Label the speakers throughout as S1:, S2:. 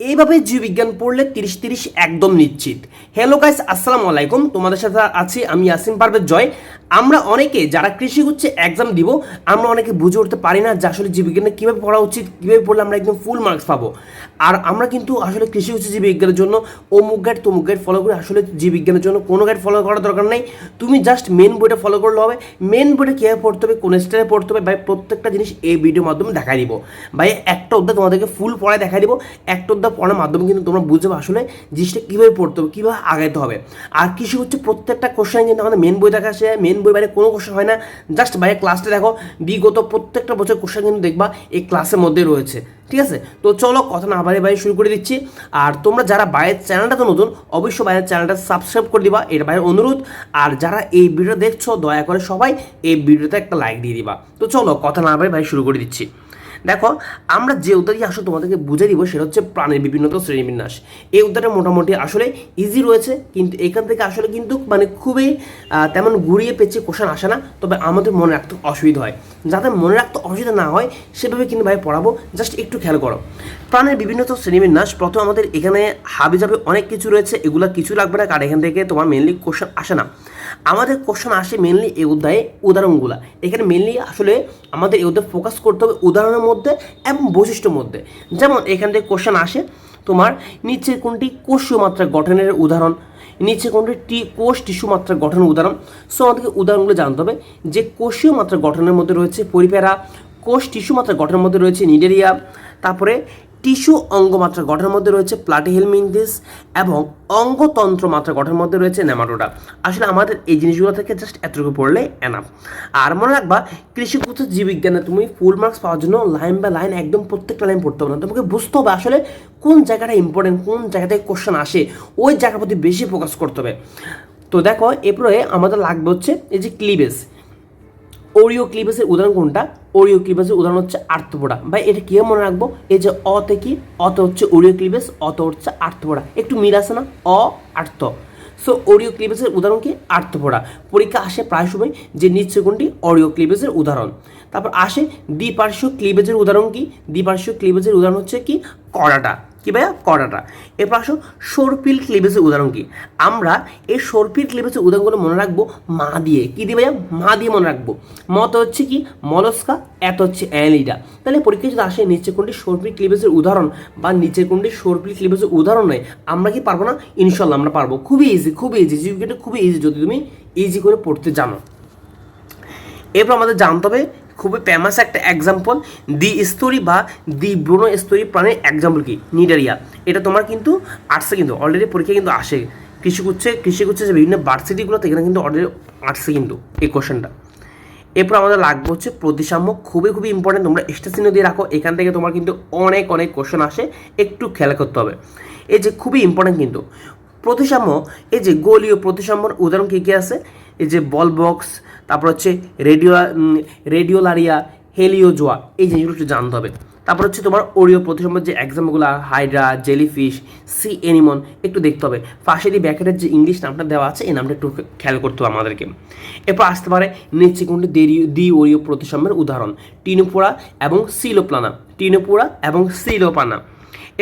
S1: এইভাবে জীববিজ্ঞান পড়লে তিরিশ তিরিশ একদম নিশ্চিত। হ্যালো গাইস আসসালামু আলাইকুম। তোমাদের সাথে আছি আমি আসিম পারভেজ জয়। আমরা অনেকে যারা কৃষি হচ্ছে এক্সাম দিব, আমরা অনেকে বুঝে উঠতে পারি না যে আসলে জীববিজ্ঞানে কীভাবে পড়া উচিত, কীভাবে পড়লে আমরা একদম ফুল মার্কস পাবো। আর আমরা কিন্তু আসলে কৃষি হচ্ছে জীববিজ্ঞানের জন্য অমুক গাইড তমুক গাইড ফলো করে আসলে জীববিজ্ঞানের জন্য কোনো গাইড ফলো করার দরকার নেই। তুমি জাস্ট মেন বইটা ফলো করলে হবে। মেন বইটা কীভাবে পড়তে হবে, কোন স্টাইলে পড়তে হবে, ভাই প্রত্যেকটা জিনিস এই ভিডিওর মাধ্যমে দেখাই দিব। ভাই একটা অধ্যায় তোমাদেরকে ফুল পড়ায় দেখাই দিব। একটা অধ্যায় পড়ার মাধ্যমে কিন্তু তোমরা বুঝবে আসলে জিনিসটা কীভাবে পড়তে হবে, কীভাবে আগাইতে হবে। আর কৃষি হচ্ছে প্রত্যেকটা কোশ্চেন কিন্তু আমাদের মেন বই দেখা আসে মেন বই বাইরে কোনো কোশ্চেন হয় না। জাস্ট বাইরে ক্লাসটা দেখো। বিগত প্রত্যেকটা বছর কোশ্চেন কিন্তু দেখবা এই ক্লাসের মধ্যে রয়েছে। ঠিক আছে? তো চলো কথা না বাড়ি বাইরে শুরু করে দিচ্ছি। আর তোমরা যারা বাইরের চ্যানেলটা তো নতুন, অবশ্যই বাইরের চ্যানেলটা সাবস্ক্রাইব করে দিবা। এটা বাইরের অনুরোধ। আর যারা এই ভিডিও দেখছ, দয়া করে সবাই এই ভিডিওতে একটা লাইক দিয়ে দিবা। তো চলো কথা না বাড়ি বাইরে শুরু করে দিচ্ছি। দেখো, আমরা যে উদ্ধারই আসলে তোমাদেরকে বুঝে দিব সেটা হচ্ছে প্রাণের বিভিন্নতা শ্রেণীবিন্যাস। এই উদ্ধারটা মোটামুটি আসলে ইজি রয়েছে, কিন্তু এখান থেকে আসলে কিন্তু মানে খুবই তেমন ঘুরিয়ে পেঁচিয়ে কোশ্চেন আসে না, তবে আমাদের মনে রাখতে অসুবিধা হয়। যাতে মনে রাখতে অসুবিধা না হয়, সেভাবে কিন্তু ভাই পড়াবো জাস্ট একটু খেয়াল করো। প্রাণের বিভিন্নতা শ্রেণীবিন্যাস, প্রথম আমাদের এখানে হাবি যাবে অনেক কিছু রয়েছে, এগুলো কিছু লাগবে না, কারণ এখান থেকে তোমার মেনলি কোশ্চেন আসে না। আমাদের কোশ্চেন আসে মেনলি এই অধ্যায়ে উদাহরণগুলা। এখানে মেনলি আসলে আমাদের এই অধ্যায়ে ফোকাস করতে হবে উদাহরণের মধ্যে এবং বৈশিষ্ট্যের মধ্যে। যেমন এখান থেকে কোশ্চেন আসে, তোমার নিচে কোনটি কোষীয় মাত্রা গঠনের উদাহরণ? নিচে কোনটি টি কোষ টিস্যু মাত্রা গঠনের উদাহরণ? সো আমাদেরকে উদাহরণগুলো জানতে হবে যে কোষীয় মাত্রা গঠনের মধ্যে রয়েছে পরিপেরা, কোষ টিস্যু মাত্রা গঠনের মধ্যে রয়েছে নিডেরিয়া, তারপরে টিস্যু অঙ্গমাত্রা গঠনের মধ্যে রয়েছে প্লাটিহেলমিনদিস এবং অঙ্গতন্ত্র মাত্রা গঠনের মধ্যে রয়েছে নেমাটোডা। আসলে আমাদের এই জিনিসগুলো থেকে জাস্ট এতটুকু পড়লে এনাফ আর মনে রাখবা কৃষিকুত জীববিজ্ঞানে তুমি ফুল মার্কস পাওয়ার জন্য লাইন বাই লাইন একদম প্রত্যেকটা লাইন পড়তে হবে না। তোমাকে বুঝতে হবে আসলে কোন জায়গাটা ইম্পর্টেন্ট কোন জায়গা থেকে কোশ্চেন আসে, ওই জায়গার প্রতি বেশি ফোকাস করতে হবে। তো দেখো, এরপরে আমাদের লাগবে হচ্ছে এই যে ক্লিবেজ ওরিও ক্লিবেসের উদাহরণ কোনটা? ওরিও ক্লিবেসের উদাহরণ হচ্ছে আর্থপোড়া ভাই, এটা কি মনে রাখব? এই যে অতে কি? অত হচ্ছে ওরিও ক্লিবেস অত হচ্ছে আর্থপোড়া একটু মিল আছে না? অ আর্থ সো ওরিও ক্লিপেসের উদাহরণ কি? আর্থপোড়া পরীক্ষা আসে প্রায় সময় যে নিচে কোনটি? অরিও ক্লিপেসের উদাহরণ। তারপর আসে দ্বিপার্শ্বীয় ক্লিবেজের উদাহরণ কি? দ্বিপার্শ্বীয় ক্লিবেজের উদাহরণ হচ্ছে কি? কড়াটা। কি ভাইয়া? কড়াটা। এরপর আসো, সরপিল ক্লিবেজের উদাহরণ কি? আমরা এই সরপিল ক্লিবেজের উদাহরণগুলো মনে রাখব মা দিয়ে। কি দিয়ে ভাইয়া? মা দিয়ে মনে রাখব। মত হচ্ছে কি? মলস্কা এত হচ্ছে অ্যালিডা তাহলে পরীক্ষা যদি আসে নিচে কোনটি সরপিল ক্লিবেজের উদাহরণ বা নিচের কোনটি সরপিল ক্লিবেজের উদাহরণ নয় আমরা কি পারব না? ইনশাল্লাহ আমরা পারব। খুবই ইজি খুবই ইজি জিবিকেটা খুবই ইজি যদি তুমি ইজি করে পড়তে জানো। এরপর আমাদের জানতে হবে খুবই ফেমাস একটা এক্সাম্পল দি স্তরি বা দি ব্রুনো স্তরি প্রাণীর এক্সাম্পল কি? নিডারিয়া। এটা তোমার কিন্তু আর্টসে কিন্তু অলরেডি পরীক্ষা কিন্তু আসে। কৃষি করছে কৃষি করছে যে বিভিন্ন ভার্সিটিগুলোতে এখানে কিন্তু অলরেডি আর্টসে কিন্তু, এই কোশ্চেনটা এরপর আমাদের লাগবে হচ্ছে প্রতিসাম্য। খুবই খুবই ইম্পর্টেন্ট তোমরা স্টেশনে দিয়ে রাখো। এখান থেকে তোমার কিন্তু অনেক অনেক কোশ্চেন আসে। একটু খেয়াল করতে হবে। এই যে খুবই ইম্পর্টেন্ট কিন্তু। প্রতিসাম্য, এই যে গোলীয় প্রতিসাম্যর উদাহরণ কী কী আছে? এই যে বল বক্স তারপর হচ্ছে রেডিও রেডিওলারিয়া হেলিওজোয়া এই জিনিসগুলো একটু জানতে হবে। তারপর হচ্ছে তোমার ওরিও প্রতিসাম্যের যে এক্সাম্পলগুলো হাইড্রা জেলিফিশ সি এনিমন একটু দেখতে হবে। ফাঁসেরি ব্যাকেটের যে ইংলিশ নামটা দেওয়া আছে, এই নামটা একটু খেয়াল করতে হবে আমাদেরকে। এরপর আসতে পারে নিচে কোনটি দেরি দ্বি ওরিও প্রতিসাম্যের উদাহরণ টিনোপোড়া এবং সিলোপ্লানা টিনোপোড়া এবং সিলোপানা।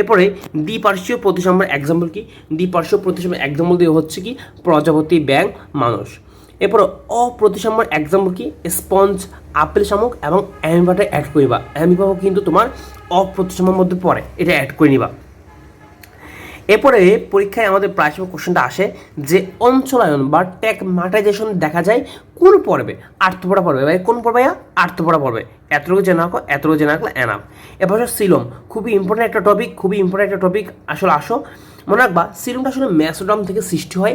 S1: এরপরে দ্বিপার্শ্বীয় প্রতিসাম্যের এক্সাম্পল কি? দ্বিপার্শ্বীয় প্রতিসাম্যের এক্সাম্পল দিয়ে হচ্ছে কি? প্রজাপতি ব্যাং মানুষ। এরপর অপ্রতিসাম্য এক্সাম্পল কি? স্পঞ্জ আপেল শামুক এবং অ্যামিবাটা অ্যাড করিবা অ্যামিবাও কিন্তু তোমার অপ্রতিসাম্যের মধ্যে পড়ে। এটা অ্যাড করে নিবা। এরপরে পরীক্ষায় আমাদের প্রায় সময় কোশ্চেনটা আসে যে অঞ্চলায়ন বা ট্যাক মাটাইজেশন দেখা যায় কোন পর্বে? আর্থপড়া পর্বে। ভাই, কোন পর্বে আর্থপড়া পর্বে। এতটুকু জেনে রাখো, এতটুকু জেনে রাখলে এনাফ এরপর সিলম। খুবই ইম্পর্টেন্ট একটা টপিক খুবই ইম্পর্টেন্ট একটা টপিক আসলে আসো। মনে রাখবা, সিলমটা আসলে ম্যাসোডাম থেকে সৃষ্টি হয়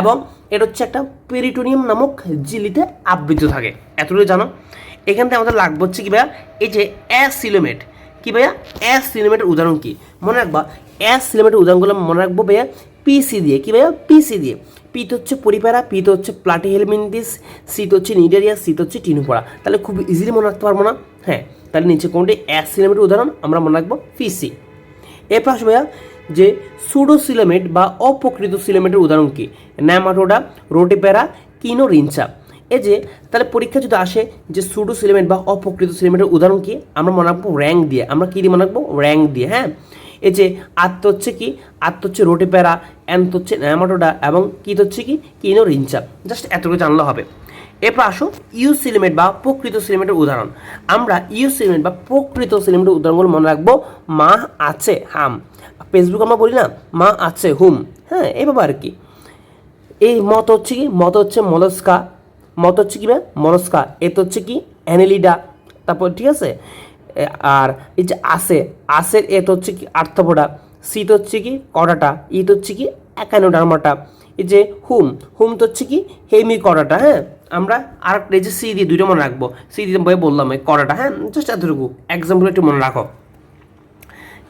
S1: এবং এটা হচ্ছে একটা পেরিটোনিয়াম নামক জিলিতে আবৃত থাকে। এতটুকু জানো? এখান থেকে আমাদের লাগবে হচ্ছে কি ভাইয়া? এই যে অ্যাসিলোমেট। কি ভাইয়া? অ্যাস সিলোমেটের উদাহরণ কি? মনে রাখবা অ্যাস সিলোমেটের উদাহরণগুলো মনে রাখব ভাইয়া। পিসি দিয়ে। কি ভাইয়া? পিসি দিয়ে। পিত হচ্ছে পরিপারা পিত হচ্ছে প্লাটি প্লাটিহেলমিনদিস সিত হচ্ছে নিডেরিয়া সিত হচ্ছে টিনুপড়া তাহলে খুব ইজিলি মনে রাখতে পারব না? হ্যাঁ তাহলে নিচে কোনটি? অ্যাস সিলেমেটের উদাহরণ আমরা মনে রাখব পিসি এরপর আসবে ভাইয়া, যে সুডো সিলোমেট বা অপ্রকৃত সিলেমেটের উদাহরণ কি? ন্যামাটোডা রোটিপ্যারা কিনো রিঞ্চা এই যে, তাহলে পরীক্ষা যদি আসে যে সুডো সিলিমেন্ট বা অপ্রকৃত সিলিমেন্টের উদাহরণ কি? আমরা মনে রাখব র্যাঙ্ক দিয়ে। আমরা কী দিয়ে মনে রাখব? র্যাঙ্ক দিয়ে হ্যাঁ? এই যে আত্ম হচ্ছে কি? আত্ম হচ্ছে রোটিপ্যারা অ্যান্ত হচ্ছে ন্যামাটোডা এবং কীট হচ্ছে কি? কিনো রিঞ্চা। জাস্ট এতটুকু জানলে হবে। এরপর আসো ইউ সিলিমেট বা প্রকৃত সিলিমেটের উদাহরণ। আমরা ইউ সিলিমেট বা প্রকৃত সিলিমেটের উদাহরণগুলো মনে রাখব। মা আছে, হাম। ফেসবুক আমরা বলি না, মা আছে, হুম। হ্যাঁ এভাবে আর কি। এই মত হচ্ছে কি? মত হচ্ছে মলস্কা মত হচ্ছে কি ভাই মলস্কা এত হচ্ছে কি? অ্যানেলিডা। তারপর ঠিক আছে? আর এই যে আসে আসের এত হচ্ছে কি আর্থপোডা সিত হচ্ছে কি কড়াটা ইত হচ্ছে কি একানোডার্মাটা, এই যে হুম হুম তো হচ্ছে কি হেমি কড়াটা হ্যাঁ? আমরা আর একটা এই যে সি দিয়ে দুইটা মনে রাখব, সি দিয়ে বললাম এই কড়াটা হ্যাঁ? জাস্ট এতটুকু এক্সাম্পল একটু মনে রাখো।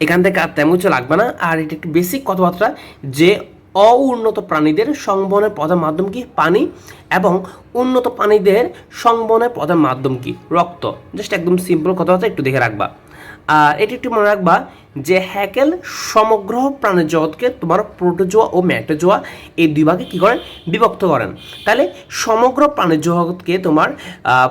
S1: এখান থেকে আর তেমন কিছু লাগবে না, আর এটা একটু বেসিক কথাবার্তা যে অউন্নত প্রাণীদের সংবহনের প্রধান মাধ্যম কি? পানি এবং উন্নত প্রাণীদের সংবহনের প্রধান মাধ্যম কি? রক্ত। জাস্ট একদম সিম্পল কথাবার্তা একটু দেখে রাখবা। আর এটি একটু মনে রাখবা যে হ্যাকেল সমগ্র প্রাণী জগৎকে তোমার প্রোটোজোয়া ও ম্যাটোজোয়া এই দুই ভাগে কী করেন? বিভক্ত করেন। তাহলে সমগ্র প্রাণী জগৎকে তোমার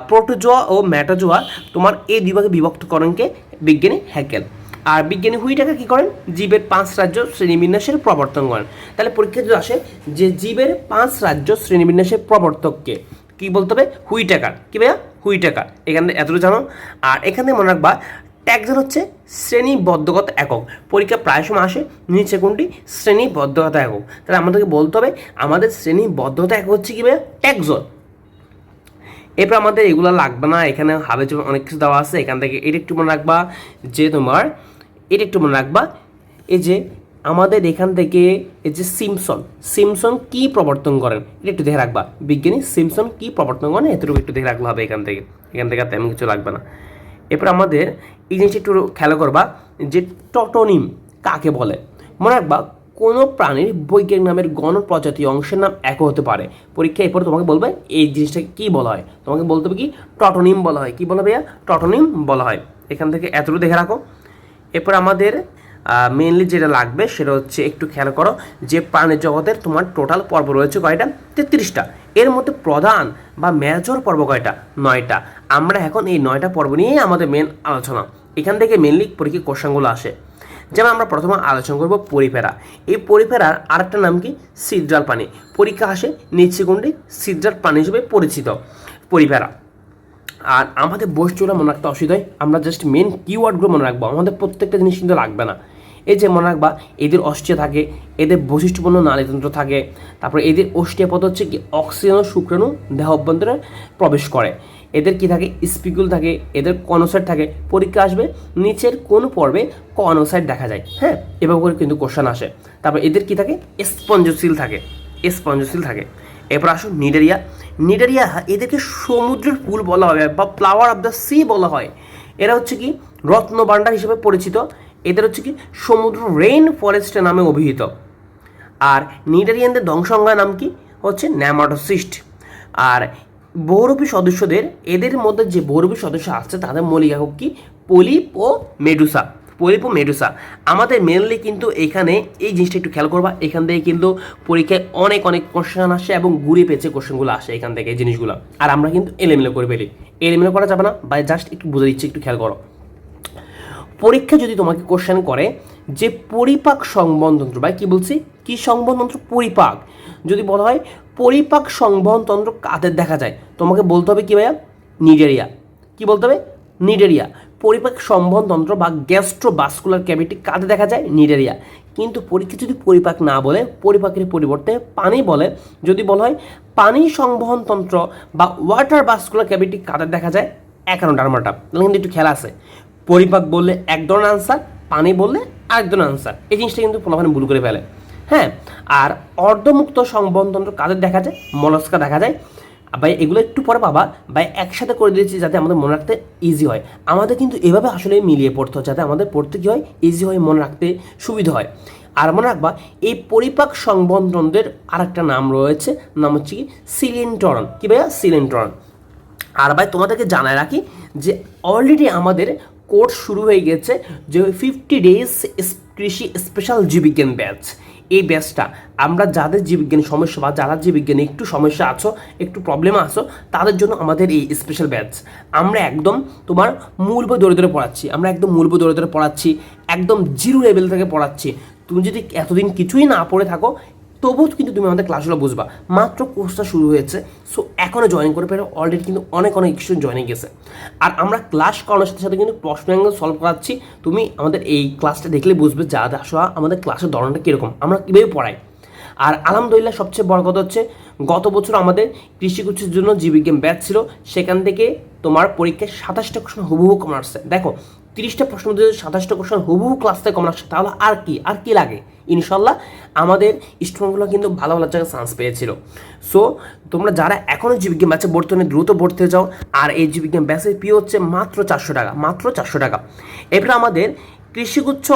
S1: প্রোটোজোয়া ও ম্যাটোজোয়া তোমার এই দুই ভাগে বিভক্ত করেনকে বিজ্ঞানী হ্যাকেল। আর বিজ্ঞানী হুইটাকে কি করেন? জীবের পাঁচ রাজ্য শ্রেণীবিন্যাসের প্রবর্তন করেন। তাহলে পরীক্ষা যদি আসে যে জীবের পাঁচ রাজ্য শ্রেণীবিন্যাসের প্রবর্তককে কি বলতে হবে? হুইটাকার। কি ভাইয়া? হুইটাকার। এখানে এতটুকু জানো। আর এখানে মনে রাখবা ট্যাগজন হচ্ছে শ্রেণীবদ্ধগত একক। পরীক্ষা প্রায় সময় আসে, নিচে কোনটি? শ্রেণীবদ্ধগত একক। তাহলে আমাদেরকে বলতে হবে, আমাদের শ্রেণীবদ্ধতা একক হচ্ছে কি ভাইয়া? ট্যাগজন এরপর আমাদের এগুলো লাগবে না। এখানে হাবে অনেক কিছু দেওয়া আছে। এখান থেকে এটা একটু মনে রাখবা যে তোমার এটা একটু মনে রাখবা, এই যে আমাদের এখান থেকে এই যে সিমসন সিমসন কি প্রবর্তন করেন? এটা একটু দেখে রাখবা। বিজ্ঞানী সিমসন কি প্রবর্তন করেন? এতটুকু একটু দেখে রাখলে হবে এখান থেকে। এখান থেকে আর তেমন কিছু লাগবে না। এরপর আমাদের এই জিনিসটা একটু খেয়াল করবা, যে টটোনিম কাকে বলে? মনে রাখবা, কোনো প্রাণীর বৈজ্ঞানিক নামের গণ প্রজাতি অংশের নাম এক হতে পারে। পরীক্ষা এরপর তোমাকে বলবে, এই জিনিসটাকে কী বলা হয়? তোমাকে বলতে হবে কি, টটোনিম বলা হয়। কি বলা ভাইয়া? টটোনিম বলা হয়। এখান থেকে এতটুকু দেখে রাখো। এরপর আমাদের মেনলি যেটা লাগবে সেটা হচ্ছে একটু খেয়াল করো যে প্রাণী জগতের তোমার টোটাল পর্ব রয়েছে কয়টা? তেত্রিশটা। এর মধ্যে প্রধান বা মেজর পর্ব কয়টা? নয়টা। আমরা এখন এই নয়টা পর্ব নিয়েই আমাদের মেন আলোচনা। এখান থেকে মেনলি পরীক্ষা কোশ্চেনগুলো আসে। যেমন আমরা প্রথমে আলোচনা করব পরিফেরা। এই পরিফেরার আরেকটা নাম কি? সিদ্রাল প্রাণী। পরীক্ষা আসে নিচে কোনটি সিদ্রাল প্রাণী হিসেবে পরিচিত। পরিফেরা। আর আমাদের বৈশিষ্ট্যগুলো মনে রাখতে অসুবিধা হয়। আমরা জাস্ট মেন কিওয়ার্ডগুলো মনে রাখব। আমাদের প্রত্যেকটা জিনিস কিন্তু লাগবে না। এই যে মনে রাখবা, এদের অস্ট্রিয়া থাকে, এদের বৈশিষ্ট্যপূর্ণ নালীতন্ত্র থাকে, তারপরে এদের অস্ট্রিয়া পথ হচ্ছে কি, অক্সিজেন ও শুক্রাণু দেহ অভ্যন্তরে প্রবেশ করে। এদের কি থাকে স্পিকুল থাকে, এদের কনোসাইড থাকে, পরীক্ষা আসবে, নিচের কোন পর্বে কনোসাইড দেখা যায়। হ্যাঁ এভাবে করে কিন্তু কোশ্চেন আসে। তারপর এদের কি থাকে স্পঞ্জশীল থাকে স্পঞ্জশীল থাকে। এরপর আসুন নিডেরিয়া। নিডেরিয়া এদেরকে সমুদ্রের ফুল বলা হয় বা ফ্লাওয়ার অফ দ্য সি বলা হয়। এরা হচ্ছে কি রত্ন ভাণ্ডার হিসেবে পরিচিত। এদের হচ্ছে কি সমুদ্র রেইন ফরেস্টের নামে অভিহিত। আর নিডারিয়ানদের ধ্বংসংজ্ঞা নাম কি? হচ্ছে ন্যামাটোসিস্ট আর বহুরূপী সদস্যদের, এদের মধ্যে যে বহুরূপী সদস্য আসছে তাদের মৌলিক একক কি? পলিপ ও মেডুসা। পলিপ ও মেডুসা। আমাদের মেনলি কিন্তু এখানে এই জিনিসটা একটু খেয়াল করবা, এখান থেকে কিন্তু পরীক্ষায় অনেক অনেক কোশ্চেন আসে এবং ঘুরে পেঁচে কোশ্চেনগুলো আসে এখান থেকে জিনিসগুলো। আর আমরা কিন্তু এলেমেলে করে ফেলি। এলেমেলে করা যাবে না, বা জাস্ট একটু বুঝে দিচ্ছি, একটু খেয়াল করো। পরীক্ষা যদি তোমাকে কোশ্চেন করে যে পরিপাক সংবহনতন্ত্র বা কি বলছি? কি সংবহনতন্ত্র পরিপাক। যদি বলা হয় পরিপাক সংবহনতন্ত্র কাদের দেখা যায়? তোমাকে বলতে হবে কি ভাইয়া? নিডেরিয়া। কি বলতে হবে? নিডেরিয়া। পরিপাক সংবহনতন্ত্র বা গ্যাস্ট্রোবাস্কুলার ক্যাভিটি কাদের দেখা যায়, নিডেরিয়া। কিন্তু পরীক্ষা যদি পরিপাক না বলে, পরিপাকের পরিবর্তে পানি বলে, যদি বলা হয় পানি সংবহনতন্ত্র বা ওয়াটার বাস্কুলার ক্যাভিটি কাদের দেখা যায় একান্ন ডারমাটা তাহলে কিন্তু একটু খেলা আছে। পরিপাক বললে এক ধরনের আনসার, পানি বললে আরেক ধরনের আনসার। এই জিনিসটা কিন্তু পোলাপানি ভুল করে ফেলে। হ্যাঁ আর অর্ধমুক্ত সংবহনতন্ত্র কাদের দেখা যায় মলস্কা দেখা যায়। ভাই, এগুলো একটু পরে পাবা। ভাই, একসাথে করে দিয়েছি যাতে আমাদের মনে রাখতে ইজি হয়। আমাদের কিন্তু এভাবে আসলে মিলিয়ে পড়তে হয়, যাতে আমাদের পড়তে কী হয় ইজি হয়, মনে রাখতে সুবিধা হয়। আর মনে রাখবা, এই পরিপাক সংবহনতন্ত্রের আরেকটা নাম রয়েছে, নাম হচ্ছে কি? সিলিন্টরন কি ভাইয়া? সিলিন্টরন আর ভাই, তোমাদেরকে জানায় রাখি যে অলরেডি আমাদের কোর্স শুরু হয়ে গেছে যে ফিফটি ডেজ কৃষি স্পেশাল জীবিজ্ঞান ব্যাচ এই ব্যাচটা আমরা যাদের জীববিজ্ঞানী সমস্যা বা যারা জীববিজ্ঞানী একটু সমস্যা আছো, একটু প্রবলেম আছো, তাদের জন্য আমাদের এই স্পেশাল ব্যাচ আমরা একদম তোমার মূল বই ধরে পড়াচ্ছি, আমরা একদম মূল বই ধরে পড়াচ্ছি, একদম জিরো লেভেল থেকে পড়াচ্ছি। তুমি যদি এতদিন কিছুই না পড়ে থাকো তবুও কিন্তু তুমি আমাদের ক্লাসগুলো বুঝবা। মাত্র কোর্সটা শুরু হয়েছে সো এখনও জয়েন করে পেরে অলরেডি কিন্তু অনেক অনেক স্টুডেন্ট জয়েন গেছে। আর আমরা ক্লাস করানোর সাথে সাথে কিন্তু প্রশ্ন সলভ করাচ্ছি। তুমি আমাদের এই ক্লাসটা দেখলে বুঝবে যা আসলে আমাদের ক্লাসের ধরনটা কীরকম। আমরা কীভাবে পড়াই। আর আলহামদুলিল্লাহ সবচেয়ে বড় কথা হচ্ছে, গত বছর আমাদের কৃষিগুচ্ছের জন্য জীবিজ্ঞান ব্যাচ ছিল। সেখান থেকে তোমার পরীক্ষায় সাতাশটা কোশ্চেন হুবহু কমন আসছে। দেখো, তিরিশটা প্রশ্ন যদি সাতাশটা কোশ্চেন হুবহু ক্লাস থেকে কমন আসছে তাহলে আর কি আর কি লাগে? ইনশাল্লাহ আমাদের স্টুডেন্টগুলো কিন্তু ভালো ভালো জায়গায় চান্স পেয়েছিল। সো তোমরা যারা এখনও জীবিজ্ঞান ব্যাচে হলে দ্রুত ভর্তি যাও। আর এই জীবিজ্ঞান ব্যাচের ফি হচ্ছে মাত্র চারশো টাকা, মাত্র চারশো টাকা। এরপরে আমাদের কৃষিগুচ্ছ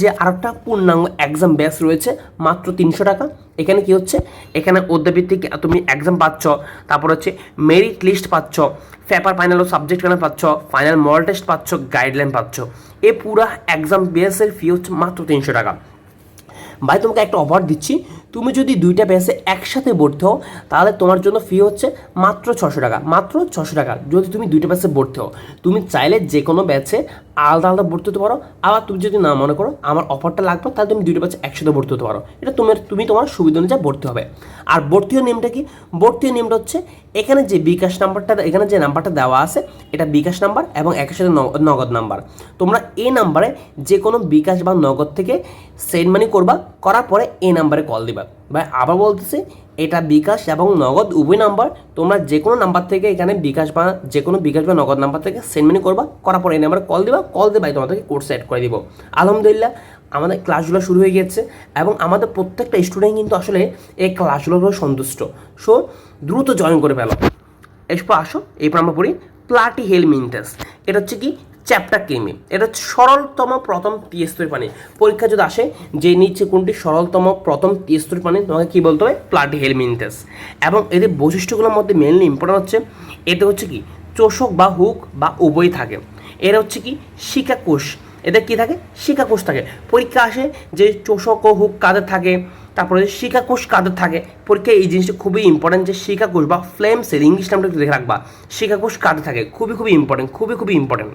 S1: যে আরেকটা পূর্ণাঙ্গ এক্সাম ব্যাচ রয়েছে, মাত্র তিনশো টাকা। এখানে কি হচ্ছে? এখানে অধ্যাভিত্তিক তুমি এক্সাম পাচ্ছ, তারপর হচ্ছে মেরিট লিস্ট পাচ্ছ পেপার ফাইনাল ও সাবজেক্ট ফাইনাল পাচ্ছ ফাইনাল মডেল টেস্ট পাচ্ছ গাইডলাইন পাচ্ছ। এ পুরা এক্সাম বেসের ফি হচ্ছে মাত্র তিনশো টাকা। ভাই তোমাকে একটা অফার দিচ্ছি। তুমি যদি দুইটা ব্যাচে একসাথে ভর্তি হও তাহলে তোমার জন্য ফি হচ্ছে মাত্র ছশো টাকা, মাত্র ছশো টাকা। যদি তুমি দুইটা ব্যাচে ভর্তি হও তুমি চাইলে যে কোনো ব্যাচে আলাদা আলাদা ভর্তি হতে পারো। আবার তুমি যদি না মনে করো, আমার অফারটা লাগবে, তাহলে তুমি দুইটা ব্যাচে একসাথে ভর্তি হতে পারো। এটা তোমার, তুমি তোমার সুবিধা অনুযায়ী ভর্তি হবে। আর ভর্তিও নিয়মটা কি? ভর্তিও নিয়মটা হচ্ছে, এখানে যে বিকাশ নাম্বারটা, এখানে যে নাম্বারটা দেওয়া আছে, এটা বিকাশ নাম্বার এবং একের সাথে নগদ নাম্বার। তোমরা এই নাম্বারে যে কোনো বিকাশ বা নগদ থেকে সেন্ড মানি করবা, করার পরে এই নাম্বারে কল দিবা। ভাই, আবার বলতেছি, এটা বিকাশ এবং নগদ, উভয় নাম্বার, তোমরা যে কোনো নাম্বার থেকে এখানে বিকাশ বা যে কোনো বিকাশ বা নগদ নাম্বার থেকে সেন্ড মানি করবা, করার পরে এই নাম্বারে কল দিবা কল দিয়ে ভাই তোমাদেরকে কোর্স অ্যাড করে দিব। আলহামদুলিল্লাহ, আমাদের ক্লাসগুলো শুরু হয়ে গেছে এবং আমাদের প্রত্যেকটা স্টুডেন্ট কিন্তু আসলে এই ক্লাসগুলোর সন্তুষ্ট। সো দ্রুত জয়েন করে ফেলো। এরপর আসো, এরপর আমরা পড়ি প্লাটি হেলমিনটাস এটা হচ্ছে কি? চ্যাপ্টার কেমি এটা সরলতম প্রথম টিএস্তরী পানি। পরীক্ষা যদি আসে যে নিচে কোনটি সরলতম প্রথম টিএস্তরী পানি, তোমাকে কী বলতে হবে? প্লাটি হেলমিনটাস এবং এদের বৈশিষ্ট্যগুলোর মধ্যে মেনলি ইম্পর্টেন্ট হচ্ছে, এতে হচ্ছে কি? চোষক বা হুক বা উভয় থাকে। এর হচ্ছে কি? শিকাকোষ। এদের কী থাকে? শিকাকোষ থাকে। পরীক্ষা আসে যে চোষক ও হুক কাদের থাকে? তারপরে শিকাকোষ কাদের থাকে? পরীক্ষায় এই জিনিসটা খুবই ইম্পর্টেন্ট যে শিকাকোষ বা ফ্লেম সেল ইংলিশ নামটা একটু দেখে রাখবা। শিকাকোষ কাদের থাকে? খুবই খুবই ইম্পর্টেন্ট খুবই খুবই ইম্পর্টেন্ট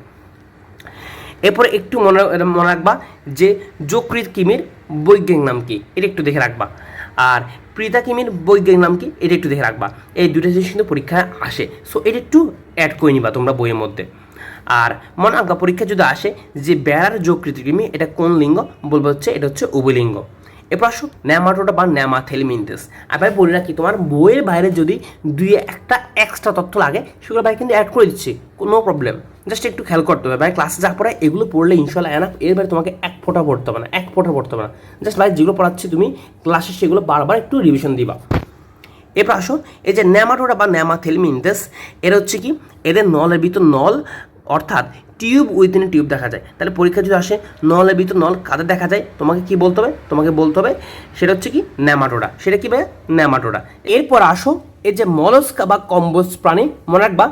S1: এরপরে একটু মনে মনে রাখবা যে যকৃত কিমির বৈজ্ঞানিক নাম কি? এটা একটু দেখে রাখবা। আর প্রীতা কিমির বৈজ্ঞানিক নাম কি? এটা একটু দেখে রাখবা। এই দুটো জিনিস কিন্তু পরীক্ষায় আসে। সো এটা একটু অ্যাড করে নিবা তোমরা বইয়ের মধ্যে। আর মনে রাখবা পরীক্ষা যদি আসে যে বেড়ার যকৃত কিমি, এটা কোন লিঙ্গ? বলব হচ্ছে, এটা হচ্ছে উভলিঙ্গ। এরপর আসো ন্যামাটোটা বা ন্যামাথেলমিনটেস আবার বলে রাখি, তোমার বইয়ের বাইরে যদি দুই একটা এক্সট্রা তথ্য লাগে, সেগুলো ভাই কিন্তু অ্যাড করে দিচ্ছি। কোনো প্রবলেম জাস্ট একটু খেয়াল করতে হবে। ভাই ক্লাসে যা পড়ায় এগুলো পড়লে ইনশাল্লাহ এনাফ এর বাইরে তোমাকে এক ফোঁটা পড়তে হবে না, এক ফোঁটা পড়তে হবে না। জাস্ট ভাই, যেগুলো পড়াচ্ছি তুমি ক্লাসে সেগুলো বারবার একটু রিভিশন দিবা। এরপর আসো, এই যে ন্যামাটোরা বা ন্যামাথেলমিনটেস এর হচ্ছে কি? এদের নলের ভিতর নল, অর্থাৎ টিউব উইদিন টিউব দেখা যায়। তাহলে পরীক্ষা যদি আসে, নলের ভিতর নল কাদের দেখা যায়? তোমাকে কি বলতে হবে? তোমাকে বলতে হবে, সেটা হচ্ছে কি ন্যামাটোরা সেটা কি ভাই ন্যামাটোরা এরপর আসো এই যে মলস্কা বা কম্বোজ প্রাণী, মনে রাখবা,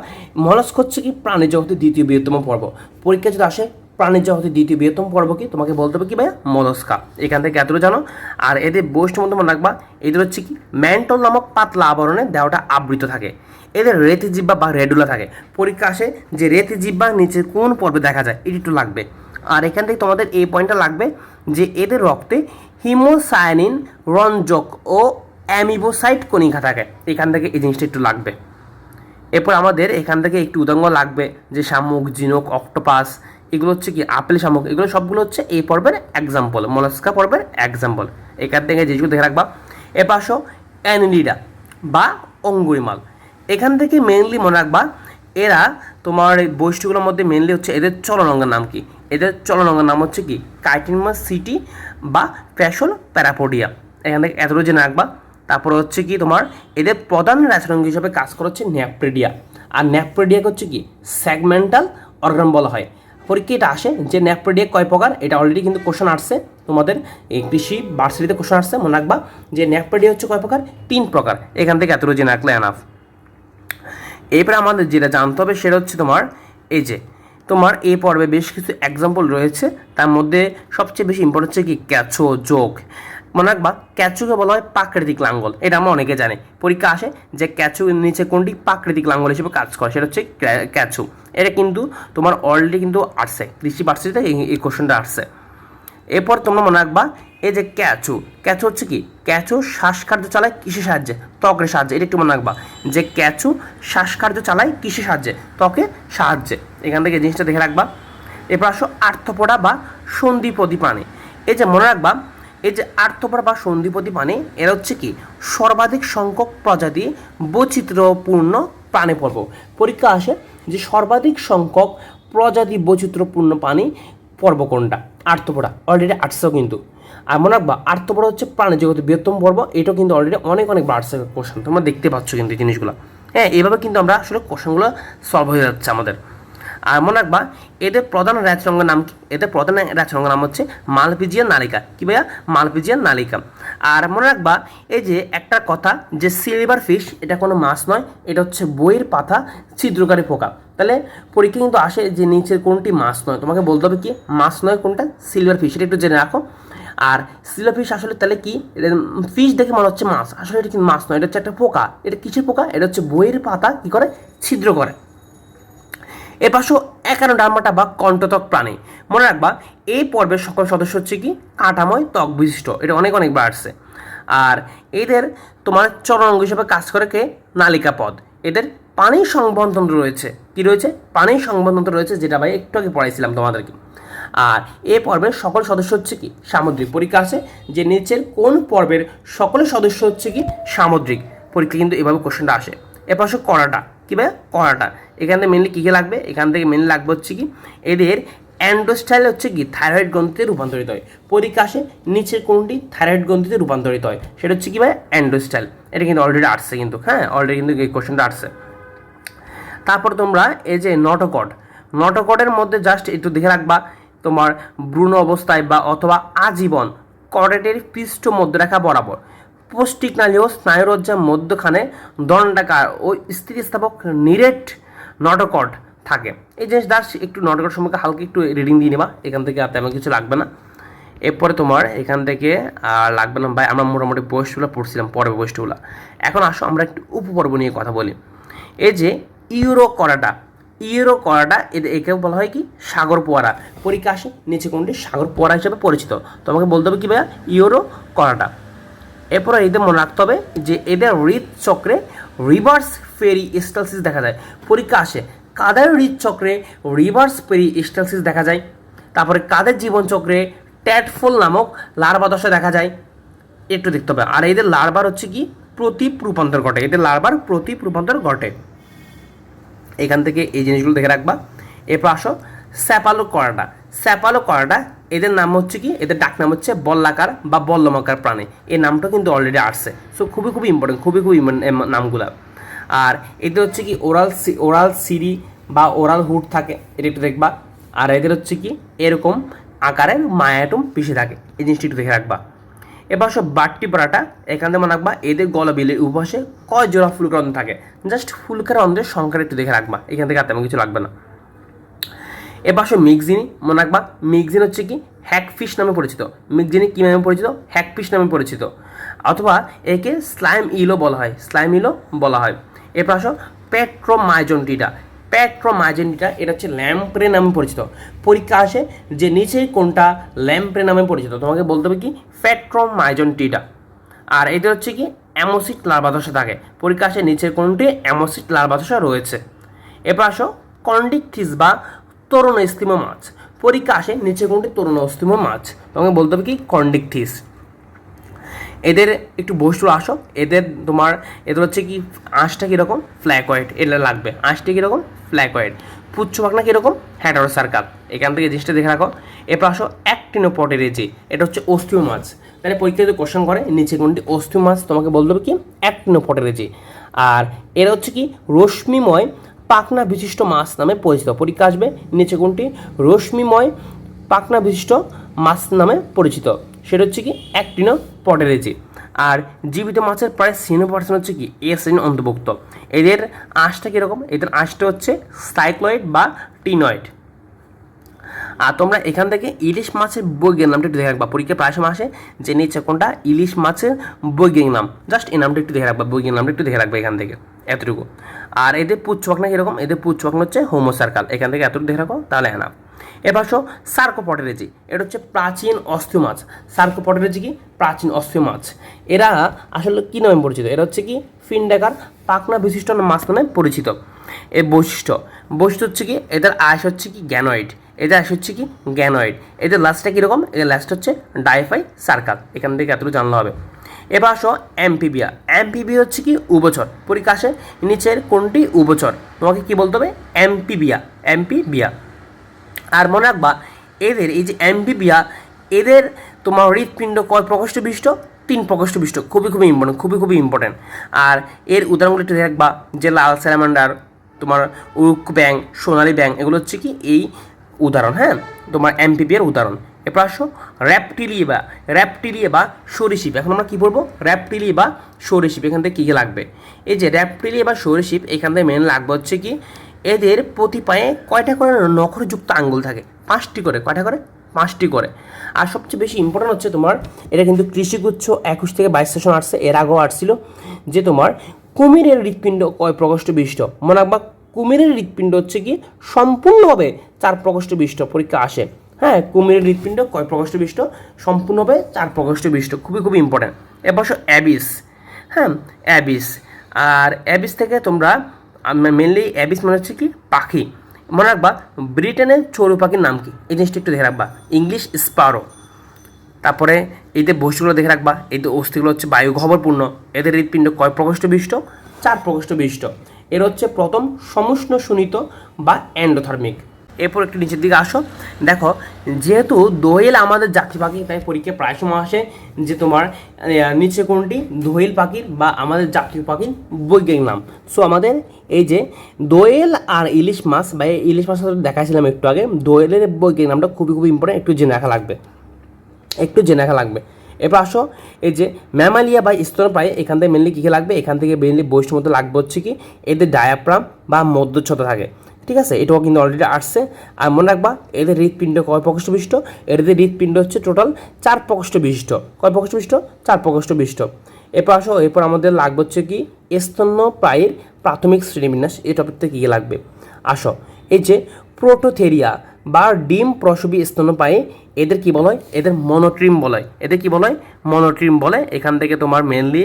S1: মলস্ক হচ্ছে কি প্রাণী জগতের দ্বিতীয় বৃহত্তম পর্ব। পরীক্ষা যদি আসে প্রাণীর জগতের দ্বিতীয় বৃহত্তম পর্ব কি? তোমাকে বলতে হবে কি ভাইয়া? মলস্কা। এখান থেকে এতটুকু জানো। আর এদের মধ্যে মনে রাখবা, এদের হচ্ছে কি ম্যান্টল নামক পাতলা আবরণে দেহটা আবৃত থাকে। এদের রেতি জিব্বা বা রেডুলা থাকে। পরীক্ষা আসে যে রেতি জিব্বা নিচে কোন পর্বে দেখা যায়, এটি একটু লাগবে। আর এখান থেকে তোমাদের এই পয়েন্টটা লাগবে যে এদের রক্তে হিমোসায়ানিন, রঞ্জক ও অ্যামিবোসাইট কণিকা থাকে, এখান থেকে এই জিনিসটা একটু লাগবে। এরপর আমাদের এখান থেকে একটু উদাঙ্গ লাগবে, যে শামুক জিনক অক্টোপাস, এগুলো হচ্ছে কি আপেল শামুক, এগুলো সবগুলো হচ্ছে এই পর্বের এক্সাম্পল মলস্কা পর্বের এক্সাম্পল এখান থেকে যেগুলো দেখে রাখবা। এ পাশও অ্যানিলিডা বা অঙ্গুরিমাল। এখান থেকে মেনলি মনে রাখবা, এরা তোমার বৈশিষ্ট্যগুলোর মধ্যে মেনলি হচ্ছে এদের চলনঙ্গের নাম কি? এদের চলনঙ্গের নাম হচ্ছে কি? কাইটিনমাস সিটি বা ফ্যাশন প্যারাপোডিয়া এখান থেকে এতটুকু জেনে রাখবা। তারপর হচ্ছে কি তোমার, এদের প্রধান রাসায়নিক হিসাবে কাজ করছে ন্যাপ্রেডিয়া। আর ন্যাপ্রেডিয়াকে হচ্ছে কি সেগমেন্টাল অর্গান বলা হয়। পরীক্ষা এটা আসে যে ন্যাপ্রেডিয়া কয় প্রকার, এটা অলরেডি কিন্তু কোশ্চেন আসছে। তোমাদের এই কৃষি বার্সিটিতে কোশ্চেন আসছে, মনে রাখবা যে ন্যাপ্রেডিয়া হচ্ছে কয় প্রকার? তিন প্রকার। এখান থেকে এতটুকু জেনে রাখলে এনাফ এরপরে আমাদের যেটা জানতে হবে সেটা হচ্ছে তোমার, এই যে তোমার এই পর্বে বেশ কিছু এক্সাম্পল রয়েছে। তার মধ্যে সবচেয়ে বেশি ইম্পর্টেন্ট হচ্ছে কি, ক্যাচো যোগ মনে রাখবা ক্যাচুকে বলা হয় প্রাকৃতিক লাঙ্গল। এটা আমরা অনেকে জানি। পরীক্ষা আসে যে ক্যাচু নিচে কোনটি প্রাকৃতিক লাঙ্গল হিসেবে কাজ করে, সেটা হচ্ছে ক্যাচু এটা কিন্তু তোমার অলরেডি কিন্তু আসছে কৃষি এই এই কোশ্চেনটা আসছে। এরপর তোমরা মনে রাখবা, এই যে ক্যাচু ক্যাচু হচ্ছে কি? ক্যাচু শ্বাসকার্য চালায় কিসের সাহায্যে? ত্বকের সাহায্যে। এটা একটু মনে রাখবা, যে ক্যাচু শ্বাসকার্য চালায় কিসের সাহায্যে? ত্বকের সাহায্যে। এখান থেকে জিনিসটা দেখে রাখবা। এরপর আসো আর্থপোড়া বা সন্ধিপদী প্রাণী। এই যে মনে রাখবা এই যে আর্থপোড়া বা সন্ধিপতি প্রাণী এরা হচ্ছে কি সর্বাধিক সংখ্যক প্রজাতি বৈচিত্র্যপূর্ণ প্রাণী পর্ব পরীক্ষা আসে যে সর্বাধিক সংখ্যক প্রজাতি বৈচিত্র্যপূর্ণ প্রাণী পর্ব কোনটা? আর্থপোড়া অলরেডি আটশো কিন্তু। আর মনে রাখবা আর্থপোড়া হচ্ছে প্রাণী জগতের বৃহত্তম পর্ব, এটাও কিন্তু অলরেডি অনেক অনেক বাড়ছে কোশ্চেন তোমরা দেখতে পাচ্ছ কিন্তু জিনিসগুলো। হ্যাঁ এইভাবে কিন্তু আমরা আসলে কোশ্চেনগুলো সলভ হয়ে যাচ্ছে আমাদের। আর মনে রাখবা, এদের প্রধান রাজরঙ্গের নাম কি? এদের প্রধান রাজরঙ্গের নাম হচ্ছে মালপিজিয়ান নালিকা। কি ভাইয়া? মালপিজিয়ান নালিকা। আর মনে রাখবা, এই যে একটা কথা যে সিলভার ফিশ এটা কোনো মাছ নয়, এটা হচ্ছে বইয়ের পাতা, ছিদ্রকারী পোকা। তাহলে পরীক্ষা কিন্তু আসে যে নিচের কোনটি মাছ নয়। তোমাকে বলতে হবে কি, মাছ নয় কোনটা? সিলভার ফিশ এটা একটু জেনে রাখো। আর সিলভার ফিশ আসলে তাহলে কি? ফিশ দেখে মনে হচ্ছে মাছ। আসলে এটা কিন্তু মাছ নয়, এটা হচ্ছে একটা পোকা। এটা কিসের পোকা? এটা হচ্ছে বইয়ের পাতা, কি করে? ছিদ্র করে। এর পাশেও একান্ন ডার্মাটা বা কণ্ঠত্বক প্রাণী। মনে রাখবা, এই পর্বের সকল সদস্য হচ্ছে কি? কাঁটাময় ত্বক বিশিষ্ট। এটা অনেক অনেক বাড়ছে। আর এদের তোমার চরণাঙ্গ হিসেবে কাজ করে কে? নালিকা পদ। এদের পানির সংবহনতন্ত্র রয়েছে। কি রয়েছে? পানির সংবহনতন্ত্র রয়েছে, যেটা ভাই একটু আগে পড়াইছিলাম তোমাদেরকে। আর এ পর্বের সকল সদস্য হচ্ছে কি? সামুদ্রিক। পরীক্ষা আছে যে নিচের কোন পর্বের সকল সদস্য হচ্ছে কি? সামুদ্রিক। পরীক্ষা কিন্তু এভাবে কোশ্চেনটা আসে। এ পাশে কড়াটা। কী ভাই? কড়াটা। এখান থেকে মেনলি কী কী লাগবে? এখান থেকে মেনলি লাগবে হচ্ছে কি, এদের অ্যান্ডোস্টাইল হচ্ছে কি থাইরয়েড গ্রন্থিতে রূপান্তরিত হয়। পরীক্ষা আসে নিচের কোনটি থাইরয়েড গ্রন্থিতে রূপান্তরিত হয়। সেটা হচ্ছে কি ভাই? অ্যান্ডোস্টাইল। এটা কিন্তু অলরেডি আসছে কিন্তু হ্যাঁ? অলরেডি কিন্তু এই কোশ্চেনটা আসছে। তারপর তোমরা এই যে নটকট। নটকটের মধ্যে জাস্ট একটু দেখে রাখবা, তোমার ভ্রূণ অবস্থায় বা অথবা আজীবন করেটের পৃষ্ঠ মধ্যরেখা বরাবর। পৌষ্টিক নালী ও স্নায়ুরজ্জার মধ্যখানে দণ্ডাকার ও স্থিতিস্থাপক নিরেট নটকট থাকে। এই জিনিস জাস্ট একটু নটকট সম্পর্কে হালকা একটু রিডিং দিয়ে নেবা, এখান থেকে আর তেমন কিছু লাগবে না। এরপরে তোমার এখান থেকে লাগবে না, ভাই, আমরা মোটামুটি বয়সগুলো পড়ছিলাম, পরের বয়সগুলো। এখন আসো, আমরা একটু উপপর্ব নিয়ে কথা বলি। এই যে ইউরো করাটা ইউরো করাটা এদের একে বলা হয় কি? সাগর পোয়ারা। পরীক্ষা আসে নিচে কোনটি? সাগর পোয়ারা হিসেবে পরিচিত। তোমাকে বলতে হবে কি ভাইয়া? ইউরো করাটা এরপরে এদের মনে রাখতে হবে যে এদের হৃদচক্রে রিভার্স ফেরি স্টালসিস দেখা যায়। পরীক্ষা আসে, কাদের হৃদচক্রে রিভার্স ফেরি স্টালসিস দেখা যায়? তারপরে কাদের জীবনচক্রে ট্যাটফুল নামক লার্ভা দশা দেখা যায়? একটু দেখতে হবে। আর এদের লার্ভার হচ্ছে কি? প্রতীপ রূপান্তর ঘটে। এদের লার্ভার প্রতীপ রূপান্তর ঘটে। এখান থেকে এই জিনিসগুলো দেখে রাখবা। এরপর আসো স্যাপালো করাটা স্যাপালো করাটা এদের নাম হচ্ছে কি? এদের ডাক নাম হচ্ছে বল্লাকার বা বল্লমাকার প্রাণী। এই নামটা কিন্তু অলরেডি আসছে। সো খুবই খুবই ইম্পর্টেন্ট খুবই খুবই ইম্পর্টেন্ট নামগুলো। আর এদের হচ্ছে কি, ওরাল ওরাল সিরি বা ওরাল হুড থাকে, এটা একটু দেখবা। আর এদের হচ্ছে কি, এরকম আকারের মায়াটম পিছিয়ে থাকে। এই জিনিসটি একটু দেখে রাখবা। এবার সব বাট্টি এখান থেকে মনে রাখবা, এদের গলা বিলের উপাসে কয় জোড়া ফুলকার অন্ধ থাকে। জাস্ট ফুলকার অন্ধের সংখ্যাটা একটু দেখে রাখবা। এখান থেকে আর তেমন কিছু লাগবে না। এবার আসো মিক্সিনি মনে রাখবা মিক্সিন হচ্ছে কি হ্যাকফিশ নামে পরিচিত। মিক্সিনি কী নামে পরিচিত? হ্যাকফিশ নামে পরিচিত। অথবা একে স্লাইম ইলো বলা হয়, স্লাইম ইলো বলা হয়। এরপর আসো পেট্রোমাইজন্টিটা। পেট্রোমাইজেন্টিটা, এটা হচ্ছে ল্যাম্প্রে নামে পরিচিত। পরীক্ষা আসে যে নিচে কোনটা ল্যাম্প্রে নামে পরিচিত। তোমাকে বলতে হবে কি? পেট্রোমাইজন্টিটা। আর এটা হচ্ছে কি অ্যামোসিট লার্ভাদশা থাকে। পরীক্ষা আসে নিচের কোনটি? অ্যামোসিট লার্ভাদশা রয়েছে। এরপর আসো কন্ডিকথিস বা তরুণ স্থিম মাছ। পরীক্ষা আসে নিচে কোনটি তরুণ স্থিম মাছ। তোমাকে বলতে হবে কি? কন্ডিকথিস এদের একটু বস্তু আসো। এদের তোমার, এদের হচ্ছে কি, আঁশটা কীরকম? ফ্ল্যাকয়েড এটা লাগবে। আঁশটা কীরকম? ফ্ল্যাকয়েড পুচ্ছ পাখনা কীরকম? হ্যাটারো সার্কাল এখান থেকে জিনিসটা দেখে রাখো। এরপর আসো অ্যাক্টিনোপটেরেজি এটা হচ্ছে অস্থিও মাছ। তাহলে পরীক্ষা যদি কোশ্চেন করে, নিচে কোনটি অস্থিও মাছ? তোমাকে বলতে হবে কি অ্যাক্টিনোপটেরেজি আর এরা হচ্ছে কি, রশ্মিময় পাখনা বিশিষ্ট মাছ নামে পরিচিত। পরীক্ষা আসবে নিচে কোনটি? রশ্মিময় পাকনা বিশিষ্ট মাছ নামে পরিচিত। সেটা হচ্ছে কি অ্যাক্টিনো পটেরেজি আর জীবিত মাছের প্রায় সিনো পার্সেন্ট হচ্ছে কি, এ শ্রেণি অন্তর্ভুক্ত। এদের আঁশটা কীরকম? এদের আঁশটা হচ্ছে সাইক্লয়েড বা টিনয়েড। আর তোমরা এখান থেকে ইলিশ মাছের বৈজ্ঞানিক নামটা একটু দেখে রাখবা। পরীক্ষা প্রায় সময় আসে, যে নিচ্ছে কোনটা? ইলিশ মাছের বৈজ্ঞানিক নাম। জাস্ট এই নামটা একটু দেখে রাখবা বৈজ্ঞানিক নামটা একটু দেখে রাখবা এখান থেকে, এতটুকু। আর এদের পুচ্ছবাকনা কীরকম এদের পুচ্ছবাকনা হচ্ছে হোমো সার্কাল এখান থেকে এতটুকু দেখে রাখো, তাহলে হ্যাঁ এবার আসো সার্কোপটেরেজি এটা হচ্ছে প্রাচীন অস্থিয় মাছ। সার্কোপটেরেজি কি? প্রাচীন অস্থিয় মাছ। এরা আসলে কী নামে পরিচিত? এরা হচ্ছে কি? ফিনডেকার পাখনা বিশিষ্ট মাছ নামে পরিচিত। এর বৈশিষ্ট্য। বৈশিষ্ট্য হচ্ছে কি? এদের আয়স হচ্ছে কি? গ্যানয়েড আয়স হচ্ছে কি গ্যানয়েড। এদের লাস্টটা কীরকম? এদের লাস্ট হচ্ছে ডাইফাই সার্কাল এখান থেকে এতটুকু জানলে হবে। এবার আসো অ্যাম্পিবিয়া অ্যাম্পিবিয়া হচ্ছে কি উবচর পরীক্ষা আসে নিচের কোনটি উবচর তোমাকে কি বলতে হবে? অ্যাম্পিবিয়া অ্যাম্পিবিয়া আর মনে রাখবা, এদের এই যে অ্যাম্পিবিয়া এদের তোমার হৃৎপিণ্ড কয় প্রকোষ্ঠ বিষ্ট তিন প্রকোষ্ঠ বিষ্ট খুবই খুবই ইম্পর্টেন্ট খুবই খুবই ইম্পর্টেন্ট আর এর উদাহরণগুলো একটু দেখবা, যে লাল স্যালামান্ডার, তোমার উক ব্যাং সোনালি ব্যাং এগুলো হচ্ছে কি এই উদাহরণ হ্যাঁ? তোমার অ্যাম্পিবিয়ার উদাহরণ। এরপর আসো র্যাপটিলিয়ে বা র্যাপটিলিয়ে বা সরিষিপ এখন আমরা কী বলব? র্যাপটিলিয়ে বা সরিষিপ এখান থেকে কী কী লাগবে? এই যে র্যাপটিলিয়ে বা সরিষিপ এখান থেকে মেন লাগবে হচ্ছে কি, এদের প্রতি পায়ে কয়টা করে নখরযুক্ত আঙ্গুল থাকে? পাঁচটি করে। কয়টা করে? পাঁচটি করে। আর সবচেয়ে বেশি ইম্পর্টেন্ট হচ্ছে তোমার, এটা কিন্তু কৃষিগুচ্ছ একুশ থেকে বাইশ সেশন আসছে, এর আগেও আসছিল, যে তোমার কুমিরের হৃৎপিণ্ড কয় প্রকোষ্ঠ বিশিষ্ট মনে রাখবা কুমিরের হৃৎপিণ্ড হচ্ছে কি? সম্পূর্ণভাবে চার প্রকোষ্ঠ বিশিষ্ট পরীক্ষা আসে। হ্যাঁ কুমিরের হৃৎপিণ্ড কয় প্রকোষ্ঠ বিশিষ্ট সম্পূর্ণভাবে চার প্রকোষ্ঠ বিশিষ্ট খুবই খুবই ইম্পর্ট্যান্ট এবার অ্যাবিস। হ্যাঁ অ্যাবিস। আর অ্যাবিস থেকে তোমরা মেনলি অ্যাবিস মানে হচ্ছে কি? পাখি। মনে রাখবা, ব্রিটেনের চড়ু পাখির নাম কি? এই জিনিসটা একটু দেখে রাখবা। English sparrow. তারপরে এদের বস্তুগুলো দেখে রাখবা এদের অস্থিগুলো হচ্ছে বায়ু খবরপূর্ণ এদের হৃৎপিণ্ড কয় প্রকোষ্ঠ বিশিষ্ট চার প্রকোষ্ঠ বিশিষ্ট এর হচ্ছে প্রথম সমুষ্ণ সুনিত বা অ্যান্ডোথার্মিক এরপর একটু নিচের দিকে আসো। দেখো, যেহেতু দোয়েল আমাদের জাতি পাখি তাই পরীক্ষায় প্রায় সময় আসে যে তোমার নিচে কোনটি? দোয়েল পাখির বা আমাদের জাতীয় পাখির বৈজ্ঞানিক নাম। সো আমাদের এই যে দোয়েল আর ইলিশ মাছ, বা ইলিশ মাছ দেখাছিলাম একটু আগে, দোয়েলের বৈজ্ঞানিক নামটা খুবই খুবই ইম্পর্টেন্ট একটু জেনে রাখা লাগবে। একটু জেনে রাখা লাগবে। এরপর আসো, এই যে ম্যামালিয়া বা স্তনপ্রায় এখান থেকে মেনলি কী কী লাগবে? এখান থেকে মেনলি বৈষ্ণব মধ্যে লাগবে হচ্ছে কি, এদের ডায়াপ্রাম বা মধ্যচ্ছতা থাকে। ঠিক আছে? এটাও কিন্তু অলরেডি আসছে। আর মনে রাখবা, এদের হৃৎপিণ্ড কয় প্রকোষ্ঠ বিশিষ্ট এদের হৃৎপিণ্ড হচ্ছে টোটাল চার প্রকোষ্ঠ বিশিষ্ট কয় প্রকোষ্ঠ বিশিষ্ট চার প্রকোষ্ঠ বিশিষ্ট এরপর আসো, এরপর আমাদের লাগবে হচ্ছে কি স্তন্যপ্রায়ের প্রাথমিক শ্রেণীবিন্যাস। এই টপিক থেকে কী কী লাগবে? আসো, এই যে প্রোটোথেরিয়া বা ডিম প্রসবী স্তন্যপায়ী এদের কি বলা? হয় এদের মনোট্রিম বলা। হয় এদের কি বলা? হয় মনোট্রিম বলে। এখান থেকে তোমার মেনলি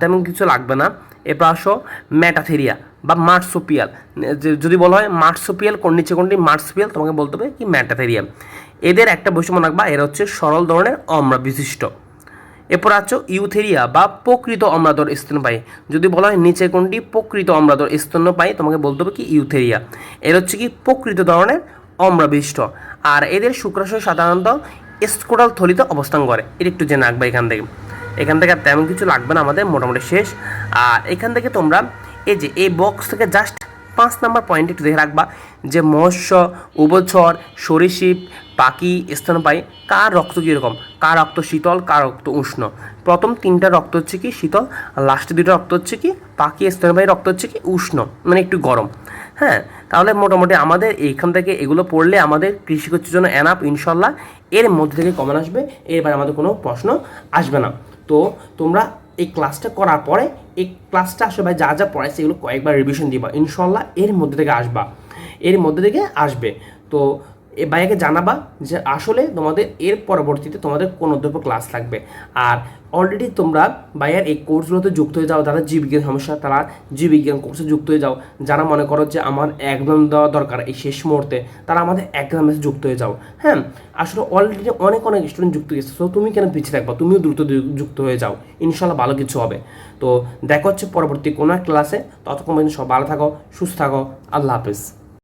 S1: তেমন কিছু লাগবে না। এরপর আসো ম্যাটাথেরিয়া বা মার্সোপিয়াল যদি বলা হয় মার্সোপিয়াল কোন নিচে কোনটি? মার্সোপিয়াল তোমাকে বলতে হবে কি ম্যাটাথেরিয়া এদের একটা বৈষম্য রাখবা, এরা হচ্ছে সরল ধরনের অম্রা বিশিষ্ট এরপর আছো ইউথেরিয়া বা প্রকৃত অম্লাদর স্তন্যপায়ী। যদি বলা হয় নিচে কোনটি? প্রকৃত অম্লাদর স্তন্যপায়ী, তোমাকে বলতে হবে কি ইউথেরিয়া। এর হচ্ছে কি প্রকৃত ধরনের অম্রবিষ্ট আর এদের শুক্রাশয় সাধারণত স্কোটাল থলিতে অবস্থান করে। এটা একটু জেনে রাখবে এখান থেকে। এখান থেকে আর তেমন কিছু লাগবে না আমাদের, মোটামুটি শেষ। আর এখান থেকে তোমরা এই যে, এই বক্স থেকে জাস্ট পাঁচ নাম্বার পয়েন্ট একটু দেখে রাখবা যে মৎস্য, উভচর, সরীসৃপ, পাখি স্তনপায়ী কার রক্ত কীরকম? কার রক্ত শীতল, কার রক্ত উষ্ণ? প্রথম তিনটা রক্ত হচ্ছে কি শীতল লাস্টে দুটো রক্ত হচ্ছে কি পাখি স্তনপায়ী রক্ত হচ্ছে কি উষ্ণ মানে একটু গরম। হ্যাঁ? তাহলে মোটামুটি আমাদের এইখান থেকে এগুলো পড়লে আমাদের কৃষিকাজের জন্য অ্যানাপ ইনশাল্লাহ। এর মধ্যে থেকে কমন আসবে এরবার আমাদের কোনো প্রশ্ন আসবে না। তো তোমরা এই ক্লাসটা করার পরে, এই ক্লাসটা আসবে যা যা পড়ায় সেগুলো কয়েকবার রিভিশন দিবা। ইনশাল্লাহ এর মধ্যে থেকে আসবা। এর মধ্যে থেকে আসবে। তো এ ভাইয়াকে জানাবা যে আসলে তোমাদের এর পরবর্তীতে তোমাদের কোন অধ্যাপক ক্লাস লাগবে। আর অলরেডি তোমরা ভাইয়ার এই কোর্সগুলোতে যুক্ত হয়ে যাও, যারা জীববিজ্ঞান সমস্যা, তারা জীববিজ্ঞান কোর্সে যুক্ত হয়ে যাও। যারা মনে করো যে আমার একদম দেওয়া দরকার এই শেষ মুহূর্তে, তারা আমাদের একদম যুক্ত হয়ে যাও। হ্যাঁ আসলে অলরেডি অনেক অনেক স্টুডেন্ট যুক্ত হয়েছে। তো তুমি কেন পিছিয়ে থাকবা? তুমিও দ্রুত যুক্ত হয়ে যাও। ইনশাল্লাহ ভালো কিছু হবে। তো দেখা হচ্ছে পরবর্তী কোনো এক ক্লাসে ততক্ষণ পর্যন্ত সব ভালো থাকো, সুস্থ থাকো। আল্লাহ হাফিজ।